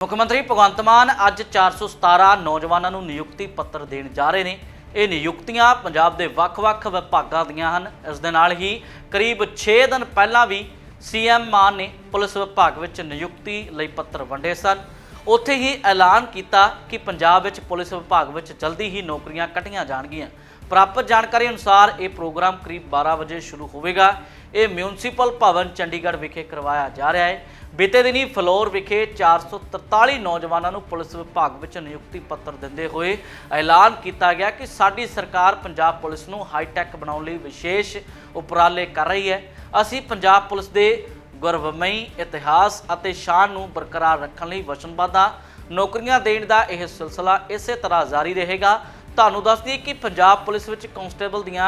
ਮੁੱਖ ਮੰਤਰੀ ਭਗਵੰਤ ਮਾਨ ਅੱਜ 417 ਨੌਜਵਾਨਾਂ ਨੂੰ ਨਿਯੁਕਤੀ ਪੱਤਰ ਦੇਣ ਜਾ ਰਹੇ ਨੇ। ਇਹ ਨਿਯੁਕਤੀਆਂ ਪੰਜਾਬ ਦੇ ਵੱਖ-ਵੱਖ ਵਿਭਾਗਾਂ ਦੀਆਂ ਹਨ। ਇਸ ਦੇ ਨਾਲ ਹੀ ਕਰੀਬ 6 ਦਿਨ ਪਹਿਲਾਂ ਵੀ ਸੀਐਮ ਮਾਨ ਨੇ ਪੁਲਿਸ ਵਿਭਾਗ ਵਿੱਚ ਨਿਯੁਕਤੀ ਲਈ ਪੱਤਰ ਵੰਡੇ ਸਨ। ਉੱਥੇ ਹੀ ਐਲਾਨ ਕੀਤਾ ਕਿ ਪੰਜਾਬ ਵਿੱਚ ਪੁਲਿਸ ਵਿਭਾਗ ਵਿੱਚ ਜਲਦੀ ਹੀ ਨੌਕਰੀਆਂ ਕੱਢੀਆਂ ਜਾਣਗੀਆਂ। ਪ੍ਰਾਪਤ ਜਾਣਕਾਰੀ ਅਨੁਸਾਰ ਇਹ ਪ੍ਰੋਗਰਾਮ ਕਰੀਬ 12 ਵਜੇ ਸ਼ੁਰੂ ਹੋਵੇਗਾ। ਇਹ ਮਿਊਨਿਸਪਲ ਭਵਨ ਚੰਡੀਗੜ੍ਹ ਵਿਖੇ ਕਰਵਾਇਆ ਜਾ ਰਿਹਾ ਹੈ। ਬੀਤੇ ਦਿਨੀ ਫਲੋਰ ਵਿਖੇ 443 ਨੌਜਵਾਨਾਂ ਨੂੰ ਪੁਲਿਸ ਵਿਭਾਗ ਵਿੱਚ ਨਿਯੁਕਤੀ ਪੱਤਰ ਦਿੰਦੇ ਹੋਏ ਐਲਾਨ ਕੀਤਾ ਗਿਆ ਕਿ ਸਾਡੀ ਸਰਕਾਰ ਪੰਜਾਬ ਪੁਲਿਸ ਨੂੰ ਹਾਈਟੈਕ ਬਣਾਉਣ ਲਈ ਵਿਸ਼ੇਸ਼ ਉਪਰਾਲੇ ਕਰ ਰਹੀ ਹੈ। ਅਸੀਂ ਪੰਜਾਬ ਪੁਲਿਸ ਦੇ ਗੌਰਵਮਈ ਇਤਿਹਾਸ ਅਤੇ ਸ਼ਾਨ ਨੂੰ ਬਰਕਰਾਰ ਰੱਖਣ ਲਈ ਵਚਨਬੱਧ ਹਾਂ। ਨੌਕਰੀਆਂ ਦੇਣ ਦਾ ਇਹ ਸਿਲਸਿਲਾ ਇਸੇ ਤਰ੍ਹਾਂ ਜਾਰੀ ਰਹੇਗਾ। ਤੁਹਾਨੂੰ ਦੱਸ ਦਈਏ ਕਿ ਪੰਜਾਬ ਪੁਲਿਸ ਵਿੱਚ ਕਾਂਸਟੇਬਲ ਦੀਆਂ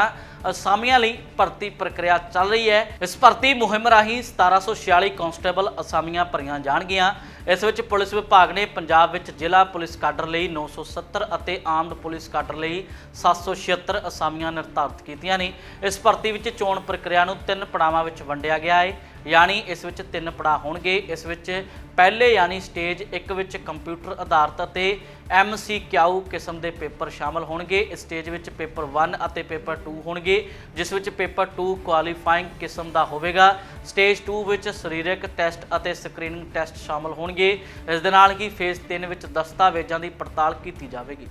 ਅਸਾਮੀਆਂ ਲਈ ਭਰਤੀ ਪ੍ਰਕਿਰਿਆ ਚੱਲ ਰਹੀ ਹੈ। ਇਸ ਭਰਤੀ ਮੁਹਿੰਮ ਰਾਹੀਂ 1746 ਕਾਂਸਟੇਬਲ ਅਸਾਮੀਆਂ ਭਰੀਆਂ ਜਾਣਗੀਆਂ। ਇਸ ਵਿੱਚ ਪੁਲਿਸ ਵਿਭਾਗ ਨੇ ਪੰਜਾਬ ਵਿੱਚ ਜ਼ਿਲ੍ਹਾ ਪੁਲਿਸ ਕਾਡਰ ਲਈ 970 ਅਤੇ ਆਰਮਡ ਪੁਲਿਸ ਕਾਡਰ ਲਈ 776 ਅਸਾਮੀਆਂ ਨਿਰਧਾਰਤ ਕੀਤੀਆਂ ਨੇ। ਇਸ ਭਰਤੀ ਵਿੱਚ ਚੋਣ ਪ੍ਰਕਿਰਿਆ ਨੂੰ ਤਿੰਨ ਪੜਾਵਾਂ ਵਿੱਚ ਵੰਡਿਆ ਗਿਆ ਹੈ ਯਾਨੀ ਇਸ ਵਿੱਚ ਤਿੰਨ ਪੜਾਅ ਹੋਣਗੇ। ਇਸ ਵਿੱਚ ਪਹਿਲੇ ਯਾਨੀ ਸਟੇਜ 1 ਵਿੱਚ ਕੰਪਿਊਟਰ ਆਧਾਰਿਤ ਅਤੇ ਐਮਸੀਕਿਊ ਕਿਸਮ ਦੇ ਪੇਪਰ ਸ਼ਾਮਲ ਹੋਣਗੇ। ਇਸ ਸਟੇਜ ਵਿੱਚ ਪੇਪਰ 1 ਅਤੇ ਪੇਪਰ 2 ਹੋਣਗੇ, ਜਿਸ ਵਿੱਚ ਪੇਪਰ 2 ਕੁਆਲੀਫਾਈਂਗ ਕਿਸਮ ਦਾ ਹੋਵੇਗਾ। ਸਟੇਜ 2 ਵਿੱਚ ਸਰੀਰਕ ਟੈਸਟ ਅਤੇ ਸਕਰੀਨਿੰਗ ਟੈਸਟ ਸ਼ਾਮਲ ਹੋਣਗੇ। ਇਸ ਦੇ ਨਾਲ ਹੀ ਫੇਜ਼ 3 ਵਿੱਚ ਦਸਤਾਵੇਜ਼ਾਂ ਦੀ ਪੜਤਾਲ ਕੀਤੀ ਜਾਵੇਗੀ।